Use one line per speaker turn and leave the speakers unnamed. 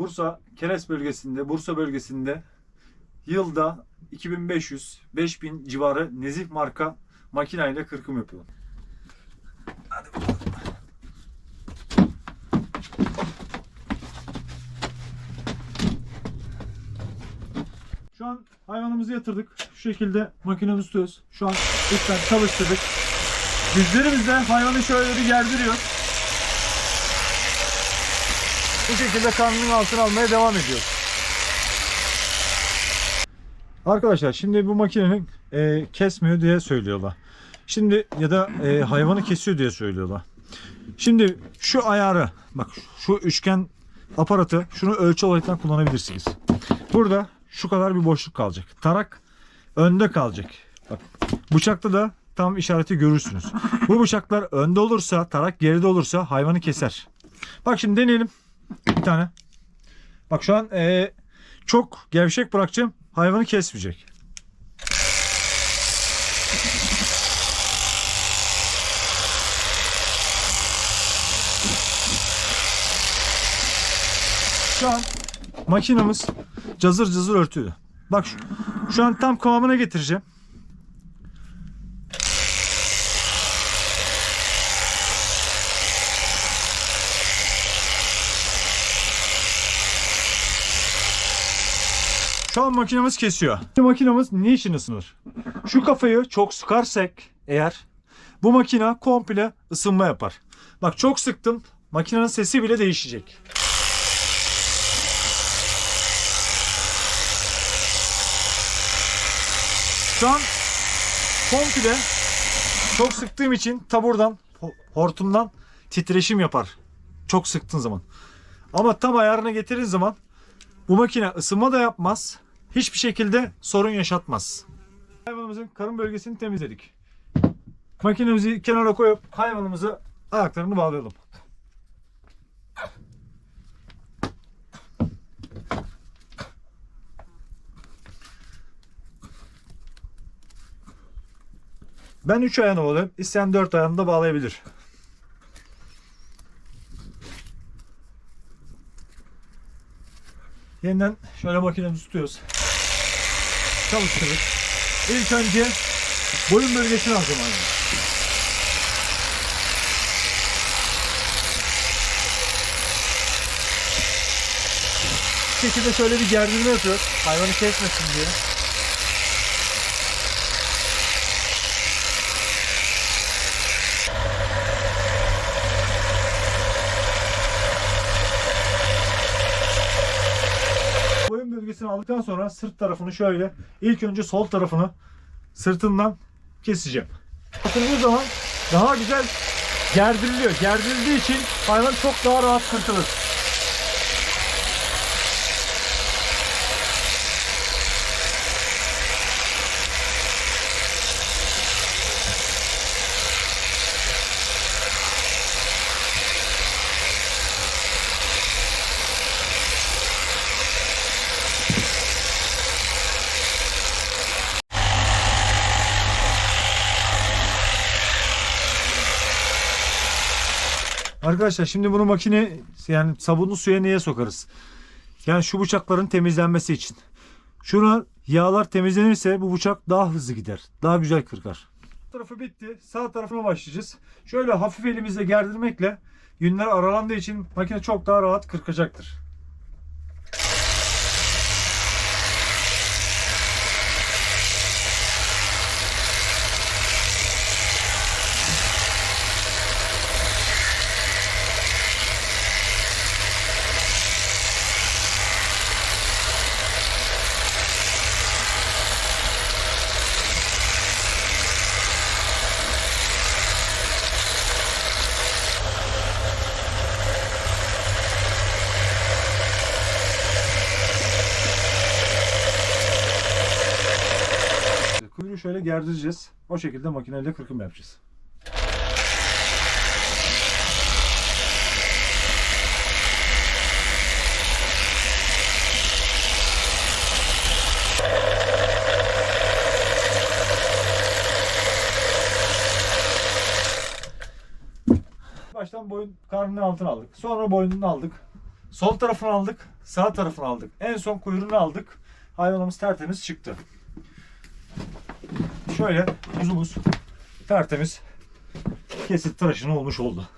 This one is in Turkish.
Bursa Keres bölgesinde, Bursa bölgesinde yılda 2500-5000 civarı nezih marka makineyle kırkım yapıyor. Hadi bakalım. Şu an hayvanımızı yatırdık. Şu şekilde makinemizi tutuyoruz. Şu an lütfen çalıştırdık. Dizlerimizle hayvanı şöyle bir gerdiriyor. Bu şekilde karnının altına almaya devam ediyoruz. Arkadaşlar şimdi bu makinenin e, kesmiyor diye söylüyorlar. Şimdi ya da e, hayvanı kesiyor diye söylüyorlar. Şimdi şu ayarı bak şu üçgen aparatı şunu ölçü olarak kullanabilirsiniz. Burada şu kadar bir boşluk kalacak. Tarak önde kalacak. Bak bıçakta da tam işareti görürsünüz. Bu bıçaklar önde olursa, tarak geride olursa hayvanı keser. Bak şimdi deneyelim. Bir tane. Bak şu an eee, çok gevşek bırakacağım. Hayvanı kesmeyecek. Şu an makinamız cazır cazır örtüyor. Bak şu, şu an tam kıvamına getireceğim. An makinamız kesiyor. Bu makinamız niçin ısınır? Şu kafayı çok sıkarsak eğer bu makina komple ısınma yapar. Bak çok sıktım. Makinenin sesi bile değişecek. Şu an komple çok sıktığım için taburdan, ho- hortumdan titreşim yapar. Çok sıktığın zaman. Ama tam ayarına getirdiğin zaman bu makine ısınma da yapmaz. Hiçbir şekilde sorun yaşatmaz. Hayvanımızın karın bölgesini temizledik. Makinemizi kenara koyup hayvanımızı ayaklarını bağlayalım. Ben 3 ayağını bağlıyorum. İsteyen 4 ayağını da bağlayabilir. Yeniden şöyle makinemizi tutuyoruz. Çalıştırdık. İlk önce boyun bölgesini. Bu şekilde şöyle bir gerdirme yapıyoruz. Hayvanı kesmesin diye. Aldıktan sonra sırt tarafını şöyle ilk önce sol tarafını sırtından keseceğim. Basıldığı zaman daha güzel gerdiriliyor. Gerdirildiği için hayvan çok daha rahat sırtılır. Arkadaşlar şimdi bunu makine yani sabunlu suya niye sokarız? Yani şu bıçakların temizlenmesi için. Şuna yağlar temizlenirse bu bıçak daha hızlı gider. Daha güzel kırkar. Bu tarafı bitti. Sağ tarafına başlayacağız. Şöyle hafif elimizle gerdirmekle yünler aralandığı için makine çok daha rahat kırkacaktır. Kuyruğu şöyle gerdireceğiz. O şekilde makineyle kırkım yapacağız. Baştan boyun karnının altına aldık. Sonra boynunu aldık. Sol tarafını aldık, sağ tarafını aldık. En son kuyruğunu aldık. Hayvanımız tertemiz çıktı. Şöyle kuzumuz tertemiz kesit tıraşını olmuş oldu.